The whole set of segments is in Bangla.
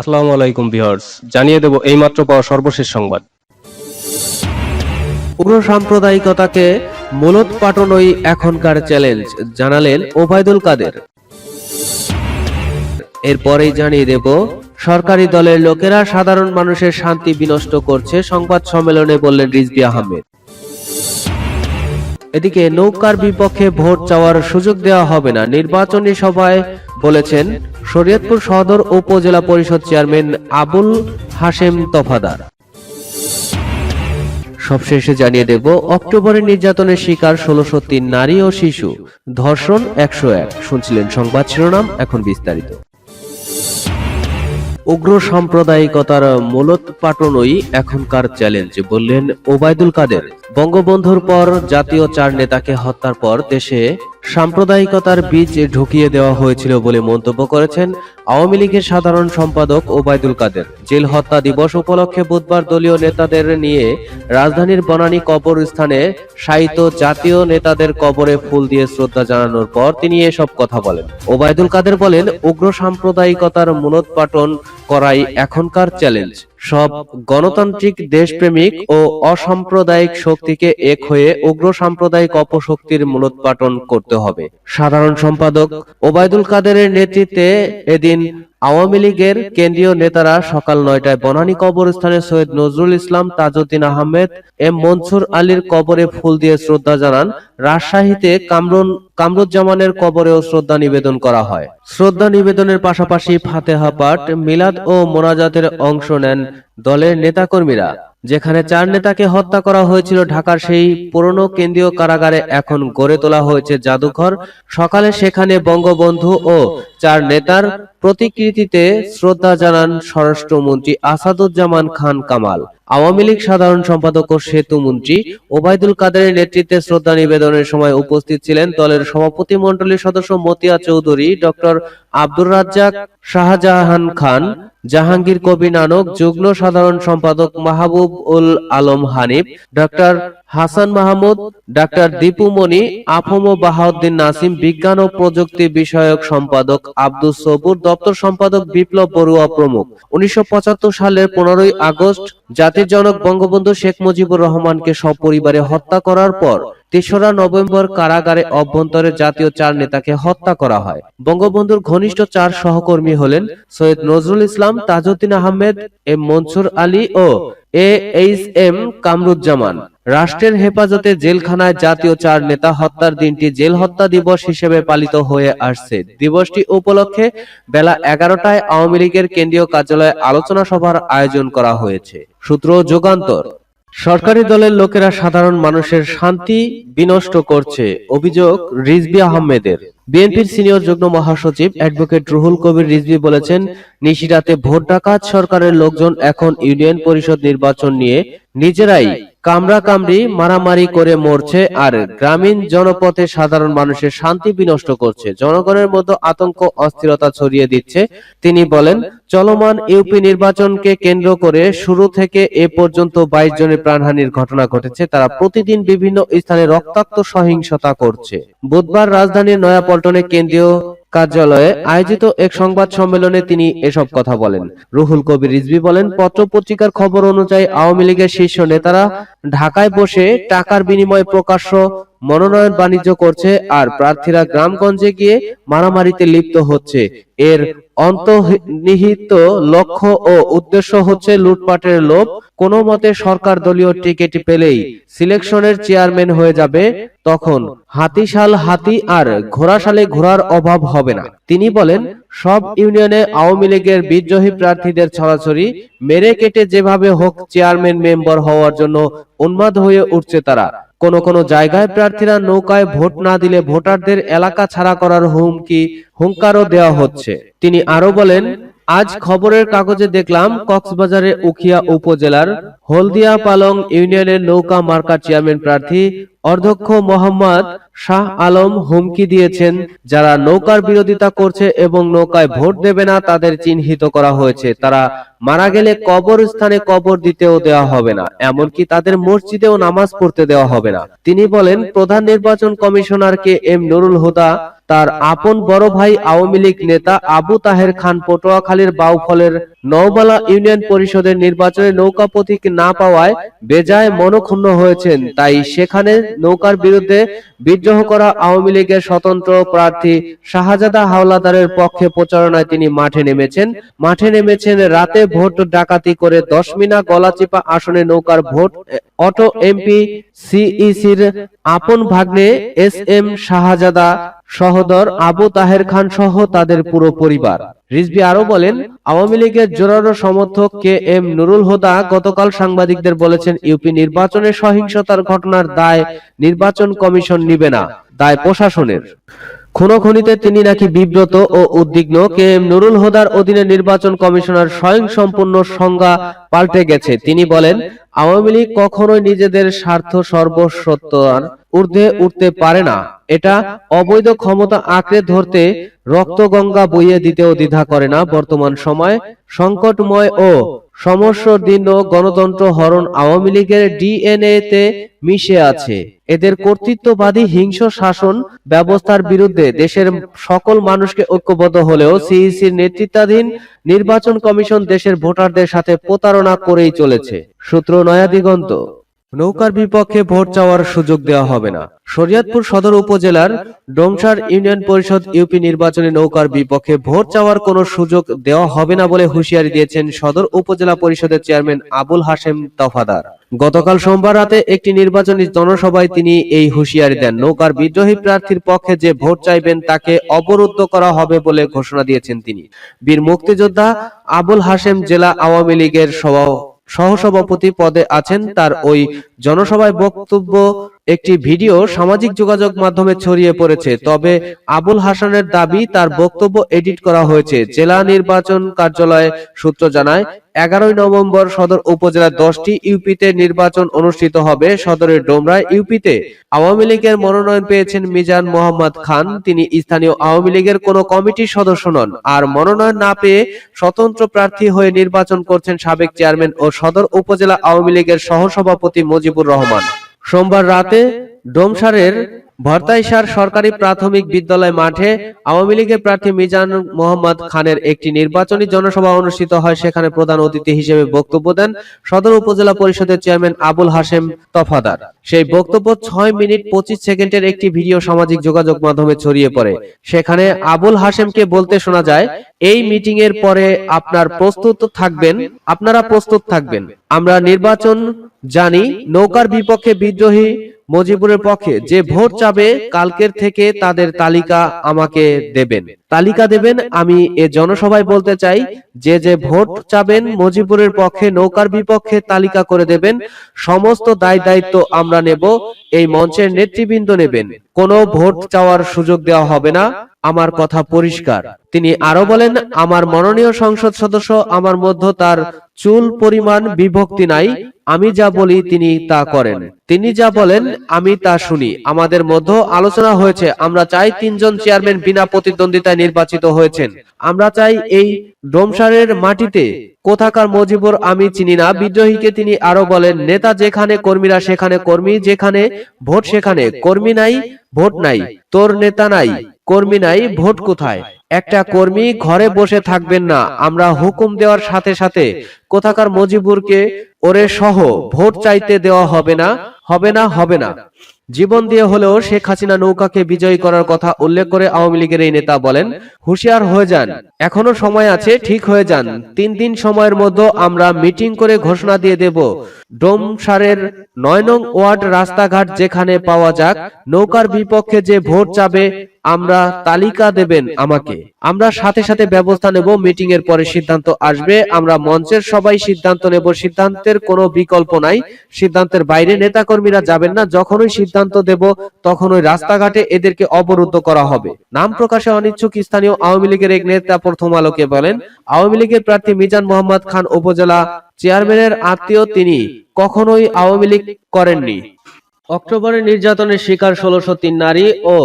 আসসালামু আলাইকুম ভিউয়ার্স, জানিয়ে দেব এইমাত্র পাওয়া সর্বশেষ সংবাদ। উগ্র সাম্প্রদায়িকতাকে মূলোৎপাটনই এখনকার চ্যালেঞ্জ জানালেন ওবায়দুল কাদের। এরপরেই জানিয়ে দেব, সরকারি দলের লোকেরা সাধারণ মানুষের শান্তি বিনষ্ট করছে, সংবাদ সম্মেলনে বললেন রিজবি আহমেদ। এদিকে নৌকার বিপক্ষে ভোট চাওয়ার সুযোগ দেওয়া হবে না। নির্বাচনী সভায় বলেছেন শরীয়তপুর সদর উপজেলা পরিষদ চেয়ারম্যান আবুল হাশেম তফাদার। সবশেষে জানিয়ে দেব অক্টোবরে নির্যাতনের শিকার ষোলোশো তিন নারী ও শিশু, ধর্ষণ একশো এক। শুনছিলেন সংবাদ শিরোনাম, এখন বিস্তারিত। উগ্র সাম্প্রদায়িকতার মূলোৎপাটনই এখনকার চ্যালেঞ্জ বললেন ওবায়দুল কাদের। বঙ্গবন্ধুর পর জাতীয় চার নেতাকে হত্যার পর দেশে সাম্প্রদায়িকতার বীজ ঢুকিয়ে দেওয়া হয়েছিল বলে মন্তব্য করেছেন আওয়ামী লীগের সাধারণ সম্পাদক ওবায়দুল কাদের। জেল হত্যা দিবস উপলক্ষে বুধবার দলীয় নেতাদের নিয়ে রাজধানীর বনানী কবরস্থানে শায়িত জাতীয় নেতাদের কবরে ফুল দিয়ে শ্রদ্ধা জানানোর পর তিনি এসব কথা বলেন। ওবায়দুল কাদের বলেন, উগ্র সাম্প্রদায়িকতার মূলোৎপাটন করাই এখনকার চ্যালেঞ্জ সব গণতান্ত্রিক দেশপ্রেমিক ও অসাম্প্রদায়িক শক্তিকে এক হয়ে উগ্র সাম্প্রদায়িক অপশক্তির মূলোৎপাটন করতে হবে। সাধারণ সম্পাদক ওবায়দুল কাদেরের নেতৃত্বে এদিন আওয়ামী লীগের কেন্দ্রীয় নেতারা সকাল নয়টায় বনানী কবরস্থানে সৈয়দ নজরুল ইসলাম, তাজউদ্দিন আহমেদ, এম মনসুর আলীর কবরে ফুল দিয়ে শ্রদ্ধা জানান। রাজশাহীতে কামরুন কামরুজ্জামানের কবরেও শ্রদ্ধা নিবেদন করা হয়। শ্রদ্ধা নিবেদনের পাশাপাশি ফাতেহা পাঠ, মিলাদ ও মোনাজাতের অংশ নেন দলের নেতাকর্মীরা। যেখানে চার নেতাকে হত্যা করা হয়েছিল ঢাকার সেই পুরনো কেন্দ্রীয় কারাগারে এখন গড়ে তোলা হয়েছে জাদুঘর। সকালে সেখানে বঙ্গবন্ধু ও চার নেতার প্রতিকৃতিতে শ্রদ্ধা জানান স্বরাষ্ট্রমন্ত্রী আসাদুজ্জামান খান কামাল। আওয়ামী লীগ সাধারণ সম্পাদক ও সেতু মন্ত্রী ওবায়দুল কাদেরের নেতৃত্বে শ্রদ্ধা নিবেদনের সময় উপস্থিত ছিলেন দলের সভাপতি মন্ডলীর সদস্য মতিয়া চৌধুরী, ডক্টর আব্দুর রাজ্জাক শাহজাহান খান, জাহাঙ্গীর কবি নানক, যুগ্ম সাধারণ সম্পাদক Mahbub Ul Alam Hanif, doctor Hasan Mahmud, doctor Dipu Moni, A F M Bahauddin Nasim বিজ্ঞান ও প্রযুক্তি বিষয়ক সম্পাদক আব্দুল সবুর দপ্তর সম্পাদক বিপ্লব বড়ুয়া প্রমুখ। উনিশশো পঁচাত্তর সালের পনেরোই আগস্ট জাতির জনক বঙ্গবন্ধু শেখ মুজিবুর রহমানকে সপরিবারে হত্যা করার পর তেসরা নভেম্বর কারাগারে অভ্যন্তরে জাতীয় চার নেতাকে হত্যা করা হয়। বঙ্গবন্ধুর ঘনিষ্ঠ চার সহকর্মী হলেন সৈয়দ নজরুল ইসলাম, তাজউদ্দিন আহমেদ, এম মনসুর আলী ও এ এইচ এম কামরুজ্জামান। রাষ্ট্রের হেফাজতে জেলখানায় জাতীয় চার নেতা হত্যার দিনটি জেল হত্যা দিবস হিসেবে পালিত হয়ে আসছে। দিবসটি উপলক্ষে বেলা এগারোটায় আওয়ামী লীগের কেন্দ্রীয় কার্যালয়ে আলোচনা সভার আয়োজন করা হয়েছে। সূত্র যুগান্তর। সরকারি দলের লোকেরা সাধারণ মানুষের শান্তি বিনষ্ট করছে, অভিযোগ রিজবি আহমেদের। বিএনপির সিনিয়র যুগ্ম মহাসচিব অ্যাডভোকেট রুহুল কবির রিজভি বলেছেন, নিশিরাতে ভোট ডাকাত সরকারের লোকজন এখন ইউনিয়ন পরিষদ নির্বাচন নিয়ে নিজেরাই কামরা কামড়ি মারামারি করে মরছে আর গ্রামীণ জনপথে সাধারণ মানুষের শান্তি বিনষ্ট করছে। জনগণের মধ্যে আতঙ্ক, অস্থিরতা ছড়িয়ে দিচ্ছে। তিনি বলেন, চলমান ইউপি নির্বাচনকে কেন্দ্র করে শুরু থেকে এ পর্যন্ত বাইশ জনের প্রাণহানির ঘটনা ঘটেছে। তারা প্রতিদিন বিভিন্ন স্থানে রক্তাক্ত সহিংসতা করছে। বুধবার রাজধানীর নয়াপল্টনে কেন্দ্রীয় কার্যালয়ে আয়োজিত এক সংবাদ সম্মেলনে তিনি এসব কথা বলেন। রুহুল কবির রিজভি বলেন পত্র পত্রিকার খবর অনুযায়ী আওয়ামী লীগের শীর্ষ নেতারা ঢাকায় বসে টাকার বিনিময়ে প্রকাশ্য মনোনয়ন বাণিজ্য করছে আর প্রার্থীরা গ্রামগঞ্জে গিয়ে মারামারিতে লিপ্ত হচ্ছে। এর অন্তর্নিহিত লক্ষ্য ও উদ্দেশ্য হচ্ছে লুটপাটের লোভ। কোনো মতে সরকার দলীয় টিকিট পেলেই সিলেকশনের চেয়ারম্যান হয়ে যাবে। তখন হাতিশাল হাতি আর ঘোড়াশালে ঘোড়ার অভাব হবে না। তিনি বলেন, সব ইউনিয়নে আওয়ামী লীগের বিদ্রোহী প্রার্থীদের ছড়াছড়ি, মেরে কেটে যেভাবে হোক চেয়ারম্যান মেম্বার হওয়ার জন্য উন্মাদ হয়ে উঠছে তারা। কোন কোন জায়গায় প্রার্থীরা নৌকায় ভোট না দিলে ভোটারদের এলাকা ছাড়া করার হুমকি, হুঙ্কারও দেওয়া হচ্ছে। তিনি আরও বলেন, আজ খবরের কাগজে দেখলাম কক্সবাজারের উখিয়া উপজেলার হলদিয়া পালং ইউনিয়নের নৌকা মার্কা চেয়ারম্যান প্রার্থী অধ্যক্ষ মোহাম্মদ শাহ আলম হুমকি দিয়েছেন, যারা নৌকার বিরোধিতা করছে এবং নৌকায় ভোট দেবে না, তাদের চিহ্নিত করা হয়েছে। তারা মারা গেলে কবর স্থানে কবর দিতেও দেওয়া হবে না, এমনকি তাদের মসজিদেও নামাজ পড়তে দেওয়া হবে না। তিনি বলেন, প্রধান নির্বাচন commissioner K M Nurul Huda, তার আপন বড় ভাই আওয়ামী লীগ নেতা আবু তাহের খান পটুয়াখালীর বাউফলের নওবালা ইউনিয়ন পরিষদের নির্বাচনে নৌকা প্রতীক না পাওয়ায় বেজায় মনক্ষুণ্ণ হয়েছেন। তাই সেখানে নৌকার বিরুদ্ধে বিদ্রোহ করা আওয়ামী লীগের স্বতন্ত্র প্রার্থী শাহজাদা হাওলাদারের পক্ষে প্রচারণায় তিনি মাঠে নেমেছেন। মাঠে নেমেছেন রাতে ভোট ডাকাতি করে দশ দশমিনা গলাচিপা আসনে নৌকার ভোট, অটো এমপি, সিইসির আপন ভাগ্নে এস এম শাহজাদা সহদর আবু তাহের খান সহ তাদের পুরো পরিবার। রিজবি আরও বলেন, আওয়ামী লীগের জোরালো সমর্থক কে এম নুরুল হুদা গতকাল সাংবাদিকদের বলেছেন, ইউপি নির্বাচনে সহিংসতার ঘটনার দায় নির্বাচন কমিশন নিবে না, দায় প্রশাসনের। খুনোখুনিতে তিনি নাকি বিব্রত ও উদ্বিগ্ন। কে এম নুরুল হোদার অধীনে নির্বাচন কমিশনার স্বয়ং সম্পূর্ণ সংজ্ঞা পাল্টে গেছে। তিনি বলেন, আওয়ামী লীগ কখনোই নিজেদের স্বার্থ সর্বসত্তার ঊর্ধ্বে উঠতে পারে না। এটা অবৈধ ক্ষমতা আঁকড়ে ধরতে রক্তগঙ্গা বইয়ে দিতেও দ্বিধা করে না। বর্তমান সময় সংকটময় ও সমস্যাদীর্ণ গণতন্ত্র হরণ আওয়ামী লীগের ডিএনএ তে মিশে আছে। এদের কর্তৃত্ববাদী হিংস্র শাসন ব্যবস্থার বিরুদ্ধে দেশের সকল মানুষকে ঐক্যবদ্ধ হলেও সিইসির নেতৃত্বাধীন নির্বাচন কমিশন দেশের ভোটারদের সাথে প্রতারণা করেই চলেছে। সূত্র নয়া দিগন্ত নৌকার বিপক্ষে ভোট চাওয়ার সুযোগ দেওয়া হবে না। শরীয়তপুর সদর উপজেলার ডোমসার ইউনিয়ন পরিষদ ইউপি নির্বাচনে নৌকার বিপক্ষে ভোট চাওয়ার কোনো সুযোগ দেওয়া হবে না বলে হুঁশিয়ারি দিয়েছেন সদর উপজেলা পরিষদের চেয়ারম্যান আবুল হাশেম তফাদার। গতকাল সোমবার রাতে একটি নির্বাচনী জনসভায় তিনি এই হুঁশিয়ারি দেন। নৌকার বিদ্রোহী প্রার্থীর পক্ষে যে ভোট চাইবেন তাকে অবরুদ্ধ করা হবে বলে ঘোষণা দিয়েছেন তিনি। বীর মুক্তিযোদ্ধা আবুল হাশেম জেলা আওয়ামী লীগের সভা সহসভাপতি পদে আছেন তার ওই জনসভায় বক্তব্য একটি ভিডিও সামাজিক যোগাযোগ মাধ্যমে ছড়িয়ে পড়েছে, তবে আবুল হাসানের দাবি তার বক্তব্য এডিট করা হয়েছে। জেলা নির্বাচন কার্যালয় সূত্র জানায়, এগারোই নভেম্বর সদর উপজেলার দশটি ইউপিতে নির্বাচন অনুষ্ঠিত হবে। সদরের ডোমরা ইউপিতে আওয়ামী লীগের মনোনয়ন পেয়েছেন মিজান মোহাম্মদ খান। তিনি স্থানীয় আওয়ামী লীগের কোন কমিটির সদস্য নন। আর মনোনয়ন না পেয়ে স্বতন্ত্র প্রার্থী হয়ে নির্বাচন করছেন সাবেক চেয়ারম্যান ও সদর উপজেলা আওয়ামী লীগের সহসভাপতি মুজিবুর রহমান। সোমবার রাতে ডোমসারের ভর্তাইসার সরকারি প্রাথমিক বিদ্যালয় মাঠে আওয়ামী লীগের প্রার্থী মিজান মোহাম্মদ খানের একটি নির্বাচনী জনসভা অনুষ্ঠিত হয় সেখানে প্রধান অতিথি হিসেবে বক্তব্য দেন সদর উপজেলা পরিষদের চেয়ারম্যান আবুল হাশেম তফাদার। সেই বক্তব্য ছয় মিনিট পঁচিশ সেকেন্ডের একটি ভিডিও সামাজিক যোগাযোগ মাধ্যমে ছড়িয়ে পড়ে। সেখানে আবুল হাশেমকে বলতে শোনা যায় এই মিটিং এর পরে আপনার প্রস্তুত থাকবেন আপনারা প্রস্তুত থাকবেন। আমরা নির্বাচন জানি নৌকার বিপক্ষে বিদ্রোহী মজিবুরের পক্ষে যে ভোট চাবে কালকের থেকে তাদের তালিকা আমাকে দেবেন। তালিকা দেবেন আমি এ জনসভায় বলতে চাই, যে যে ভোট চাবেন মজিবুরের পক্ষে নৌকার বিপক্ষে তালিকা করে দেবেন, সমস্ত দায় দায়িত্ব আমরা নেব, এই মঞ্চের নেতৃবৃন্দ নেবেন। কোনো ভোট চাওয়ার সুযোগ দেওয়া হবে না, আমার কথা পরিষ্কার। তিনি আরও বলেন, আমার মনোনীয় সংসদ সদস্য আমার মধ্য তার চুল পরিমাণ বিভক্তি নাই আমি যা বলি তিনি তা করেন। তিনি যা বলেন, আমি তা শুনি। আমাদের মধ্যে আলোচনা হয়েছে, আমরা চাই তিনজন চেয়ারম্যান বিনা প্রতিদ্বন্দ্বিতায় নির্বাচিত হয়েছেন। আমরা চাই এই ডোমসারের মাটিতে, কোথাকার মজিবর আমি চিনি না, বিদ্রোহীকে তিনি আরও বলেন, নেতা যেখানে, কর্মীরা সেখানে, কর্মী যেখানে, ভোট সেখানে, কর্মী নাই, ভোট নাই, তোর নেতা নাই, কর্মী নাই, ভোট কোথায়? একটা কর্মী ঘরে বসে থাকবেন না। আমরা হুকুম দেওয়ার সাথে সাথে কোথাকার মজিবুরকে ওরে সহ ভোট চাইতে দেওয়া হবে না। হবে না হবে না। জীবন দিয়ে হলেও শেখ হাসিনা নৌকাকে বিজয়ী করার কথা উল্লেখ করে আওয়ামী লীগের এই নেতা বলেন হুঁশিয়ার হয়ে যান। এখনও সময় আছে ঠিক হয়ে যান। তিন দিন সময়ের মধ্যে আমরা মিটিং করে ঘোষণা দিয়ে দেব। ডোমসারের নয় নং ওয়ার্ড রাস্তাঘাট যেখানে পাওয়া যাক নৌকার বিপক্ষে যে ভোট চাবে আমরা তালিকা দেবেন আমাকে। আমরা সাথে সাথে ব্যবস্থা নেব মিটিং এর পরে সিদ্ধান্ত আসবে, আমরা মঞ্চের সবাই সিদ্ধান্ত নেব, সিদ্ধান্তের কোনো বিকল্প নাই, সিদ্ধান্তের বাইরে নেতাকর্মীরা যাবেন না, যখনই সিদ্ধান্ত দেব তখন ওই রাস্তাঘাটে এদেরকে অবরুদ্ধ করা হবে। নাম প্রকাশে অনিচ্ছুক স্থানীয় আওয়ামী লীগের এক নেতা প্রথম আলোকে বলেন, আওয়ামী লীগের প্রার্থী মিজান মোহাম্মদ খান উপজেলা চেয়ারম্যানের আত্মীয় তিনি কখনোই আওয়ামী লীগ করেননি। অক্টোবরে নির্যাতনের শিকার ষোলোশো তিন নারী ও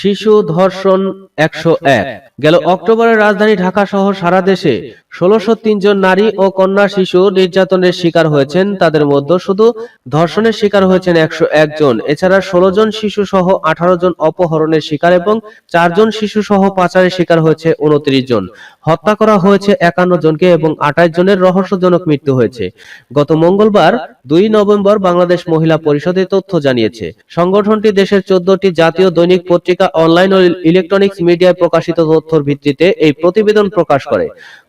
শিশু ধর্ষণ একশো এক। গেল অক্টোবরে রাজধানী ঢাকা সহ সারা দেশে ষোলোশো জন নারী ও কন্যা শিশু নির্যাতনের শিকার হয়েছেন। তাদের মধ্যে শুধু ধর্ষণের শিকার হয়েছেন একশো জন। এছাড়া ষোলো জন শিশু সহ আঠারো জন অপহরণের শিকার এবং চারজন শিশু সহ পাচারের শিকার হয়েছে উনত্রিশ জন। হত্যা করা হয়েছে একান্ন জনকে এবং আঠাশ জনের রহস্যজনক মৃত্যু হয়েছে। গত মঙ্গলবার দুই নভেম্বর বাংলাদেশ মহিলা পরিষদে তথ্য জানিয়েছে। সংগঠনটি দেশের চোদ্দটি জাতীয় দৈনিক পত্রিকা অনলাইন ও ইলেকট্রনিক্স মিডিয়ায় প্রকাশিত তথ্যের ভিত্তিতে এই প্রতিবেদন প্রকাশ করে।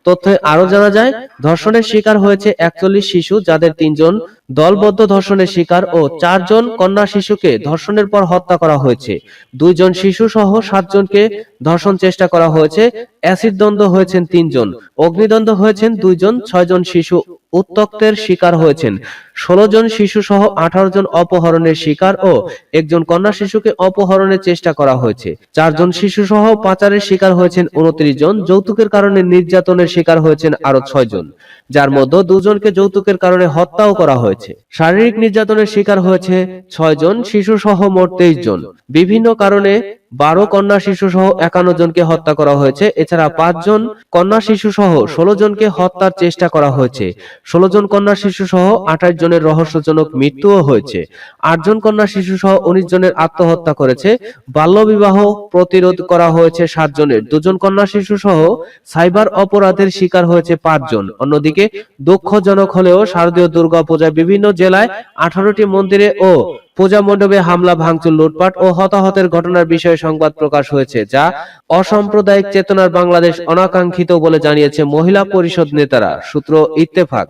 তথ্যে আরও জানা যায়, ধর্ষণের শিকার হয়েছে একচল্লিশ শিশু যাদের তিনজন দলবদ্ধ ধর্ষণের শিকার ও চারজন কন্যা শিশুকে ধর্ষণের পর হত্যা করা হয়েছে। দুইজন শিশু সহ সাতজনকে ধর্ষণ চেষ্টা করা হয়েছে অ্যাসিড দ্বন্দ্ব হয়েছেন তিনজন, অগ্নিদ্বন্দ্ব হয়েছেন দুইজন, ছয়জন শিশু উত্তক্তের শিকার হয়েছেন। ষোলো জন শিশু সহ আঠারো জন অপহরণের শিকার ও একজন কন্যা শিশুকে অপহরণের চেষ্টা করা হয়েছে। চারজন শিশু সহ পাচারের শিকার হয়েছেন উনত্রিশ জন, যৌতুকের কারণে নির্যাতনের শিকার হয়েছেন আরও ছয় জন। যার মধ্যে দুজনকে যৌতুকের কারণে হত্যাও করা হয়েছে। শারীরিক নির্যাতনের শিকার হয়েছে ছয় জন শিশু সহ মোট তেইশ জন। বিভিন্ন কারণে বারো কন্যা শিশু সহ একান্ন জনকে হত্যা করা হয়েছে। এছাড়া পাঁচজন কন্যা শিশু সহ ষোলো জনকে হত্যার চেষ্টা করা হয়েছে। ষোলো জন কন্যা শিশু সহ আঠাশ জনের রহস্যজনক মৃত্যুও হয়েছে। আটজন কন্যা শিশু সহ উনিশ জনের আত্মহত্যা করেছে। বাল্যবিবাহ প্রতিরোধ করা হয়েছে সাত জনের। দুজন কন্যা শিশু সহ সাইবার অপরাধের শিকার হয়েছে পাঁচজন অন্যদিকে দুঃখজনক হলেও শারদীয় দুর্গা পূজায় বিভিন্ন জেলায় আঠারোটি মন্দিরে ও পূজা মণ্ডপে হামলা, ভাঙচুর, লুটপাট ও হতাহতের ঘটনার বিষয়ে সংবাদ প্রকাশ হয়েছে, যা অসাম্প্রদায়িক চেতনার বাংলাদেশ অনাকাঙ্ক্ষিত বলে জানিয়েছে মহিলা পরিষদ নেতারা, সূত্র ইত্তেফাক।